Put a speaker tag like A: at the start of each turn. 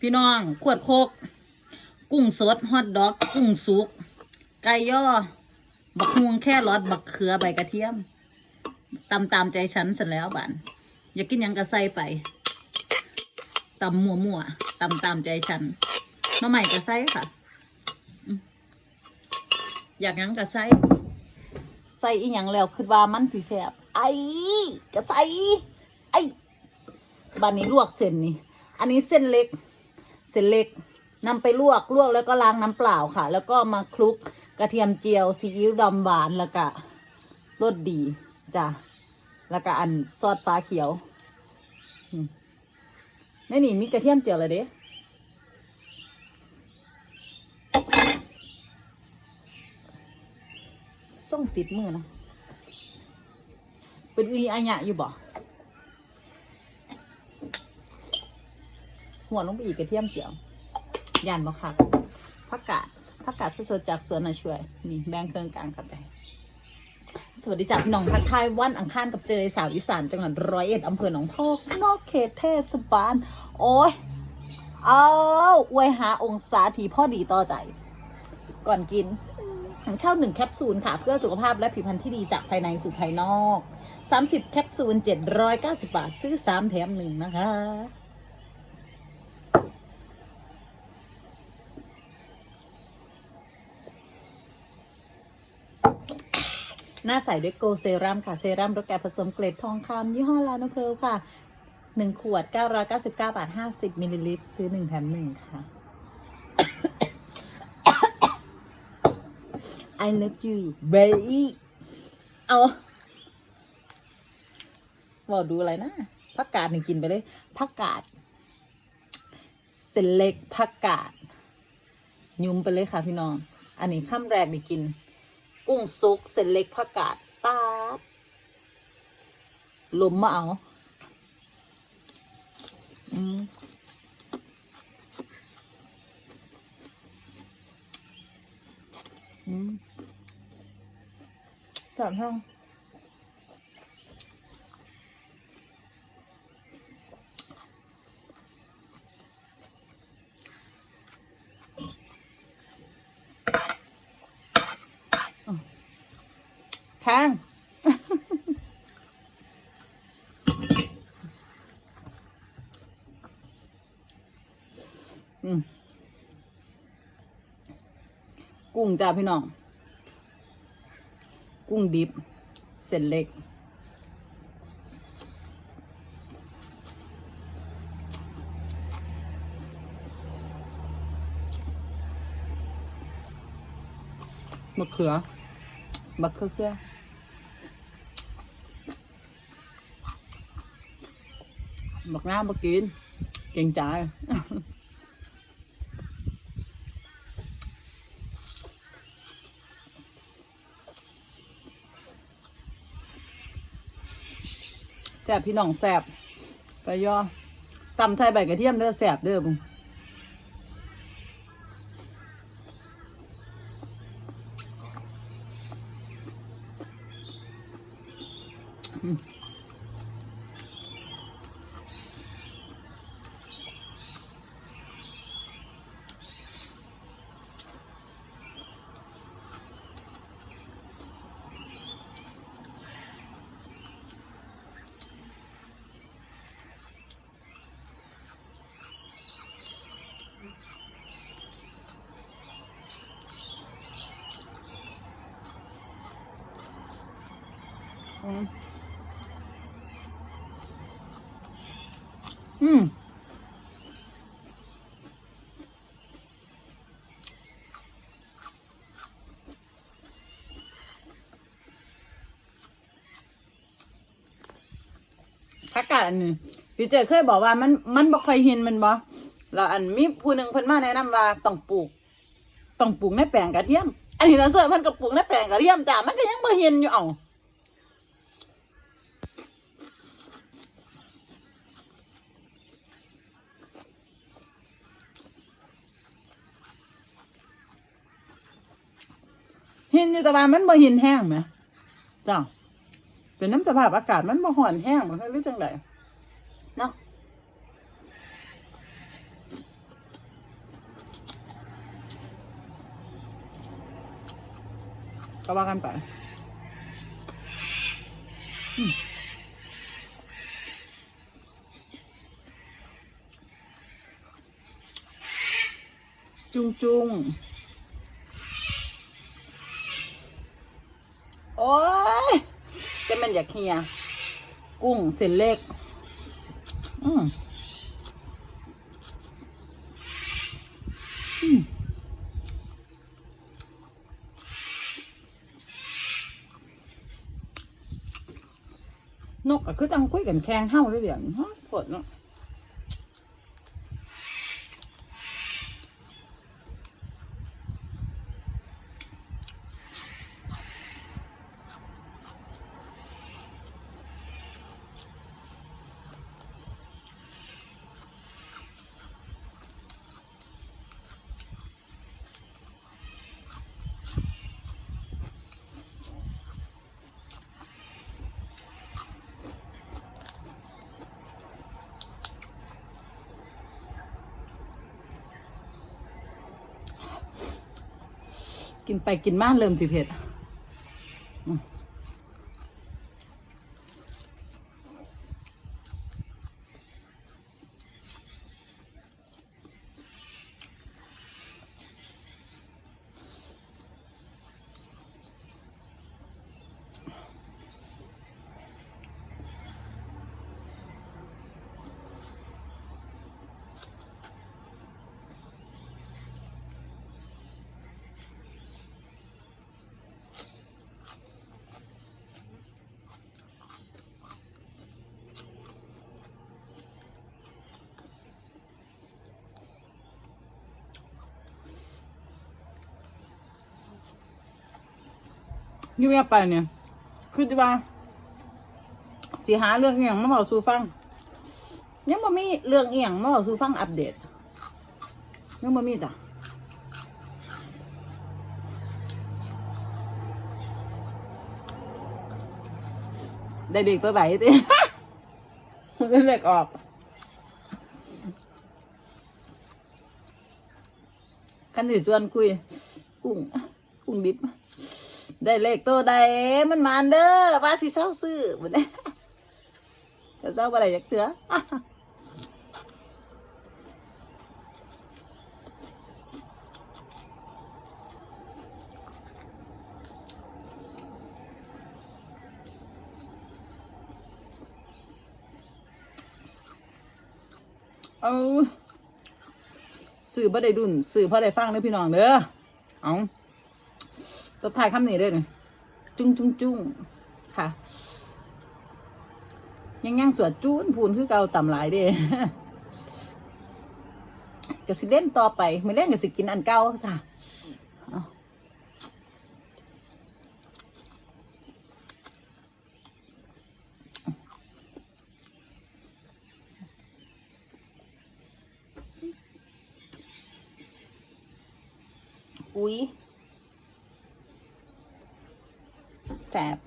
A: พี่น้องขวดโคก กุ้งสดฮอทดอก กุ้งสุก ไก่ย่อ บักฮวงแค่รอดบักเขือใบกระเทียมตำตามใจฉันเสร็จแล้วบานอยากกินยังกระใส่ไปตำมัวมัวตำตามใจฉันหน้ำใหม่กระใส่ค่ะ อยากยังกระใส่ใส่อีหยังแล้วคือว่ามันสีแสบไอ้กระใส่ไอ้ บานนี้ลวกเส้นนี่ อันนี้เส้นเล็ก เส้นเล็กนำไปลวกลวกแล้วก็ล้างน้ำเปล่าค่ะ แล้วก็มาคลุกกระเทียมเจียวซีอิ๊วดำหวานแล้วก็รสดีจ้ะแล้วก็อันซอสปลาเขียวอืมในนี่มีกระเทียมเจียวเลยเด้ส่งติดมือนะเป็นอุยอายะอยู่บ่ หัวลงไปอีกกระเทียมเจียวยันบ่ค่ะผักกาดผักกาดสดๆจากสวนน่ะช่วย นี่แบ่งเครื่องกลางกันไปสวัสดีจากพี่น้องทักทายวันอังคารกับเจยสาวอีสานจังหวัดร้อยเอ็ดอำเภอหนองพอกนอกเขตเทศบาลโอ้ยเอาอวยหาองศาทีพ่อดีต่อใจ ก่อนกินถังเช่าหนึ่งแคปซูลค่ะ เพื่อสุขภาพและผิวพรรณที่ดีจากภายในสู่ภายนอก 30 แคปซูล 790 บาท ซื้อ 3 แถมหนึ่งนะคะ หน้าใสด้วยโกเซรั่มค่ะ เซรั่มรสแกผสมเกล็ดทองคำยี่ห้อลาโนเพลค่ะ 1 ขวด 999 บาท 50มิลลิลิตรซื้อ 1 แถม 1 ค่ะ I love you baby เอาบอกดูอะไรนะผักกาดหนึ่งกินไปเลยผักกาดเส้นเล็กผักกาด ยุ้มไปเลยค่ะพี่น้อง อันนี้ข้ามแรกนี่กิน กุ้งซุกเส้นเล็กผักกาดป๊าดลมมาเอาอืมอืมสามช่อง ข้าง กุ้งจ้าพี่น้อง กุ้งดิบ เส้นเล็กมะเขือมะเขือเขือ บักน้ำมากิน เก่งใจแซ่บพี่น้องแซ่บไปย่อตำใส่ใบกระเทียมเด้อแซ่บเด้อบุง อืมอืมผักกาดอันนี้พี่เจเคยบอกว่ามันมันบ่ค่อยเห็นมันบ่แล้วอันมีผู้หนึ่งเพิ่นมาแนะนำว่าต้องปลูกต้องปลูกในแปลงกระเทียม อันนี้นะเสิร์ฟมันก็ปลูกในแปลงกระเทียมจ้ะมันก็ยังบ่เห็นอยู่เอ้า หินอยู่แต่ว่ามันบ่หินแห้งไหมเจ้าเป็นน้ำสภาพอากาศมันบ่ห่อนแห้งหรือจังไรเนาะก็ว่ากันไปจุงจุง โอ้ยจะมันอยากเฮีย กุ้งเส้นเล็ก อืมอืมนกก็คือจังคุยกันแข่งเฮ้าเลยเดี๋ยวฮะปวดเนาะ กินไปกินมาเริ่มสิเผ็ด เมียไปเนี่ยคือว่าสิหาเรื่องเอียงมาบอกสู่ฟัง ยังบ่มีเรื่องเอียงมาบอกสู่ฟังอัปเดตยังบ่มีจ้ะได้เด็กตัวไหนติมันเล็กออกคันถือชวนคุยกุ้งกุ้งดิบ ได้เลขตัวใดมันมานเด้อว่าสิเศร้าซื้อเหมือนนี้จะเศร้าอะไรอยากเถือเอาสื่อบ่ได้ดุนสื่อพ่อได้ฟังเด้อพี่น้องเด้อเอา ตบท้ายคำนี้ด้อนี่จุ้งจุ้งจุ้งค่ะ ยังยังสวดจูนพูนคือเก่าต่ำหลายเด้ก็สิเล่นต่อไปไม่เล่นก็สิกินอันเก่าจ้ะเอาอุ้ย แสบ